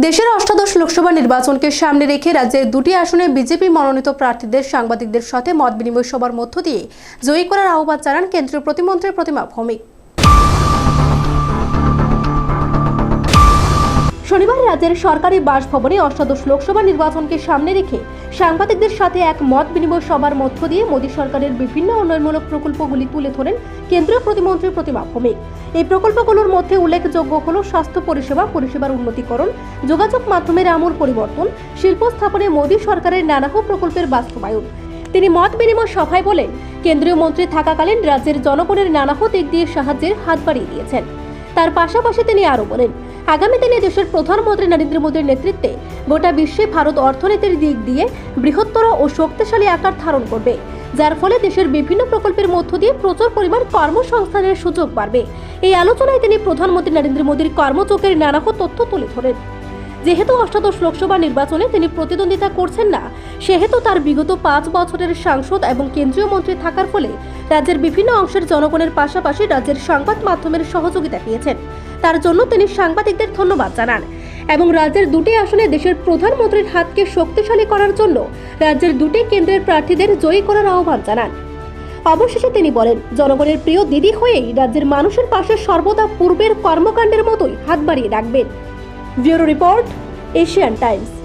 দেশের অষ্টাদশ লোকসভা নির্বাচনকে সামনে রেখে রাজ্যের দুটি আসনে বিজেপি মনোনীত প্রার্থীদের সাংবাদিকদের সাথে মত বিনিময় সভার মধ্য দিয়ে জয়ী করার আহ্বান জানান কেন্দ্রীয় প্রতিমন্ত্রী প্রতিমা ভৌমিক। রাজ্যের সরকারি বাসভবনে অষ্টাদশ লোকসভা নির্বাচনকে সামনে রেখে সাংবাদিকদের সাথে এক মত বিনিময় সভার মধ্য দিয়ে মোদী সরকারের বিভিন্ন উন্নয়নমূলক প্রকল্পগুলি তুলে ধরেন কেন্দ্রীয় প্রতিমন্ত্রী প্রতিমা ভৌমিক। এই প্রকল্পগুলোর মধ্যে উল্লেখযোগ্য হল স্বাস্থ্য পরিষেবা, পরিষেবার উন্নতিকরণ, যোগাযোগ মাধ্যমের আমূল পরিবর্তন, শিল্প স্থাপনে মোদী সরকারের নানাহ প্রকল্পের বাস্তবায়ন। তিনি মত বিনিময় সভায় বলেন, কেন্দ্রীয় মন্ত্রী থাকাকালীন রাজ্যের জনগণের নানাহ দিক দিয়ে সাহায্যের হাত বাড়িয়ে দিয়েছেন। তার পাশাপাশি তিনি আরও বলেন আগামী দিনে দেশের প্রধানমন্ত্রী নরেন্দ্র মোদীর নেতৃত্বে গোটা বিশ্বে ভারত অর্থনীতির দিক দিয়ে বৃহত্তর ও শক্তিশালী আকার ধারণ করবে, যার ফলে দেশের বিভিন্ন প্রকল্পের মধ্য দিয়ে প্রচুর পরিমাণ কর্মসংস্থানের সুযোগ বাড়বে। এই আলোচনায় তিনি প্রধানমন্ত্রী নরেন্দ্র মোদীর কর্মযোগের নানাহ তথ্য তুলে ধরেন। যেহেতু অষ্টাদশ লোকসভা নির্বাচনে তিনি প্রতিদ্বন্দ্বিতা করছেন না, সেহেতু তার বিগত পাঁচ বছরের সাংসদ এবং কেন্দ্রীয় মন্ত্রী থাকার ফলে রাজ্যের বিভিন্ন অংশের জনগণের পাশাপাশি রাজ্যের সংবাদ মাধ্যমের সহযোগিতা পেয়েছেন। তার জন্য তিনি সাংবাদিকদের ধন্যবাদ জানান। এবং রাজ্যের দুটি আসনে দেশের প্রধানমন্ত্রীর হাতকে শক্তিশালী করার জন্য রাজ্যের দুটি কেন্দ্রের প্রার্থীদের জয়ী করার আহ্বান জানান। অবশেষে তিনি বলেন, জনগণের প্রিয় দিদি হয়েই রাজ্যের মানুষের পাশে সর্বদা পূর্বের কর্মকাণ্ডের মতোই হাত বাড়িয়ে রাখবেন। Bureau report, Asian Times.